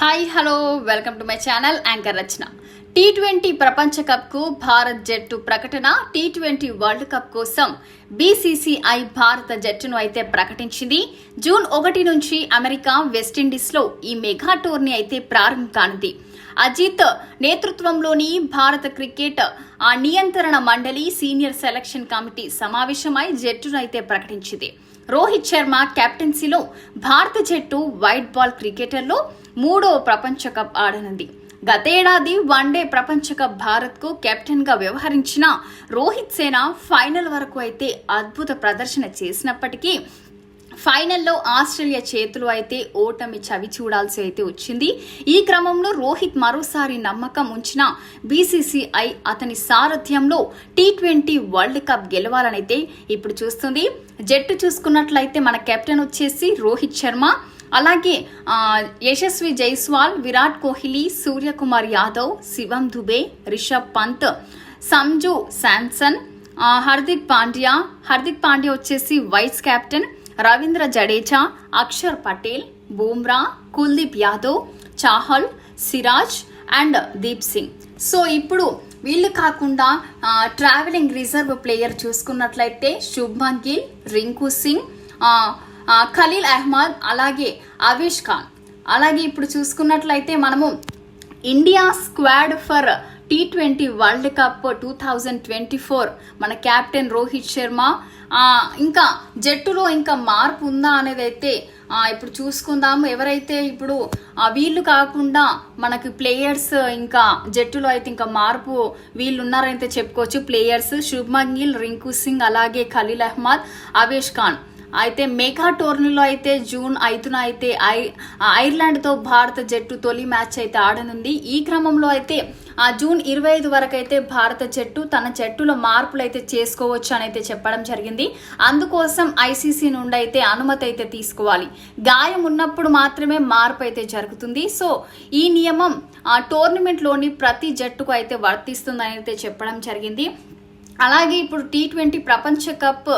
Hi hello welcome to my channel anchor Rachana T twenty ప్రపంచ కప్కు భారత్ జట్టు ప్రకటన టీ ట్వంటీ వరల్డ్ కప్ కోసం బీసీసీఐ భారత జట్టును అయితే ప్రకటించింది జూన్ ఒకటి నుంచి అమెరికా వెస్టిండీస్లో ఈ మెగా టోర్నీ అయితే ప్రారంభం కానుంది అజిత్ నేతృత్వంలోని భారత క్రికెట్ ఆ నియంత్రణ మండలి సీనియర్ సెలక్షన్ కమిటీ సమావేశమై జట్టునైతే ప్రకటించింది. రోహిత్ శర్మ కెప్టెన్సీలో భారత జట్టు వైట్ బాల్ క్రికెటర్లో మూడో ప్రపంచ కప్ ఆడనుంది. గతేడాది వన్డే ప్రపంచ కప్ భారత్కు కెప్టెన్గా వ్యవహరించిన రోహిత్ సేన ఫైనల్ వరకు అయితే అద్భుత ప్రదర్శన చేసినప్పటికీ ఫైనల్లో ఆస్ట్రేలియా చేతులు అయితే ఓటమి చవి చూడాల్సి అయితే వచ్చింది. ఈ క్రమంలో రోహిత్ మరోసారి నమ్మకం ఉంచిన బీసీసీఐ అతని సారథ్యంలో టీ ట్వంటీ వరల్డ్ కప్ గెలవాలనైతే ఇప్పుడు చూస్తుంది. జట్టు చూసుకున్నట్లయితే మన కెప్టెన్ వచ్చేసి రోహిత్ శర్మ. అలాగే యశస్వి జైస్వాల్ విరాట్ కోహ్లీ సూర్యకుమార్ యాదవ్ శివం దుబే రిషబ్ పంత్ సంజు శాంసన్ హార్దిక్ పాండ్యా. హార్దిక్ పాండ్యా వచ్చేసి vice captain. Ravindra Jadeja Axar Patel Bumrah Kuldeep Yadav Chahal Siraj and Deep Singh. So ఇప్పుడు వీళ్ళు కాకుండా ట్రావెలింగ్ రిజర్వ్ ప్లేయర్ చూసుకున్నట్లయితే శుభ్మన్ గిల్ రింకు సింగ్ ఖలీల్ అహ్మద్ అలాగే అవేష్ ఖాన్. అలాగే ఇప్పుడు చూసుకున్నట్లయితే మనము India squad for T twenty world cup two thousand twenty four మన కెప్టెన్ రోహిత్ శర్మ ఇంకా జట్టులో ఇంకా మార్పు ఉందా అనేది అయితే ఇప్పుడు చూసుకుందాము. ఎవరైతే ఇప్పుడు ఆ, వీళ్ళు కాకుండా మనకి ప్లేయర్స్ ఇంకా జట్టులో అయితే ఇంకా మార్పు వీళ్ళు ఉన్నారైతే చెప్పుకోవచ్చు. ప్లేయర్స్ శుభ్మన్ గిల్ రింకు సింగ్ అలాగే ఖలీల్ అహ్మద్ అవేష్ ఖాన్. అయితే మెగా టోర్నీలో అయితే జూన్ ఐదున అయితే ఐ ఐర్లాండ్తో భారత జట్టు తొలి మ్యాచ్ అయితే ఆడనుంది. ఈ క్రమంలో అయితే ఆ జూన్ ఇరవై ఐదు వరకు అయితే భారత జట్టు తన జట్టులో మార్పులు అయితే చేసుకోవచ్చు అని అయితే చెప్పడం జరిగింది. అందుకోసం ఐసీసీ నుండి అయితే అనుమతి అయితే తీసుకోవాలి. గాయం ఉన్నప్పుడు మాత్రమే మార్పు అయితే జరుగుతుంది. సో ఈ నియమం ఆ టోర్నమెంట్లోని ప్రతి జట్టుకు అయితే వర్తిస్తుందని అయితే చెప్పడం జరిగింది. అలాగే ఇప్పుడు టీ ట్వంటీ ప్రపంచ కప్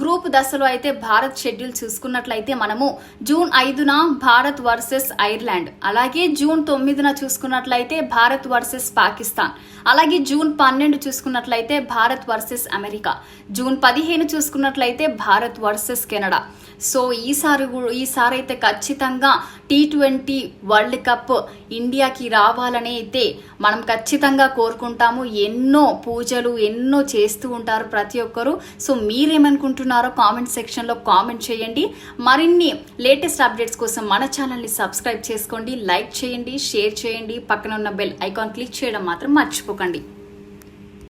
గ్రూప్ దశలో అయితే భారత్ షెడ్యూల్ చూసుకున్నట్లయితే మనము జూన్ ఐదున భారత్ వర్సెస్ ఐర్లాండ్. అలాగే జూన్ తొమ్మిదిన చూసుకున్నట్లయితే భారత్ వర్సెస్ పాకిస్తాన్. అలాగే జూన్ పన్నెండు చూసుకున్నట్లయితే భారత్ వర్సెస్ అమెరికా. జూన్ పదిహేను చూసుకున్నట్లయితే భారత్ వర్సెస్ కెనడా. సో ఈసారి ఈసారి అయితే ఖచ్చితంగా టీ ట్వంటీ వరల్డ్ కప్ ఇండియాకి రావాలని అయితే మనం ఖచ్చితంగా కోరుకుంటాము. ఎన్నో పూజలు ఎన్నో చేస్తూ ఉంటారు ప్రతి ఒక్కరు. సో మీరేమనుకుంటున్నారో కామెంట్ సెక్షన్లో కామెంట్ చేయండి. మరిన్ని లేటెస్ట్ అప్డేట్స్ కోసం మన ఛానల్ని సబ్స్క్రైబ్ చేసుకోండి లైక్ చేయండి షేర్ చేయండి. పక్కన ఉన్న బెల్ ఐకాన్ క్లిక్ చేయడం మాత్రం మర్చిపోకండి.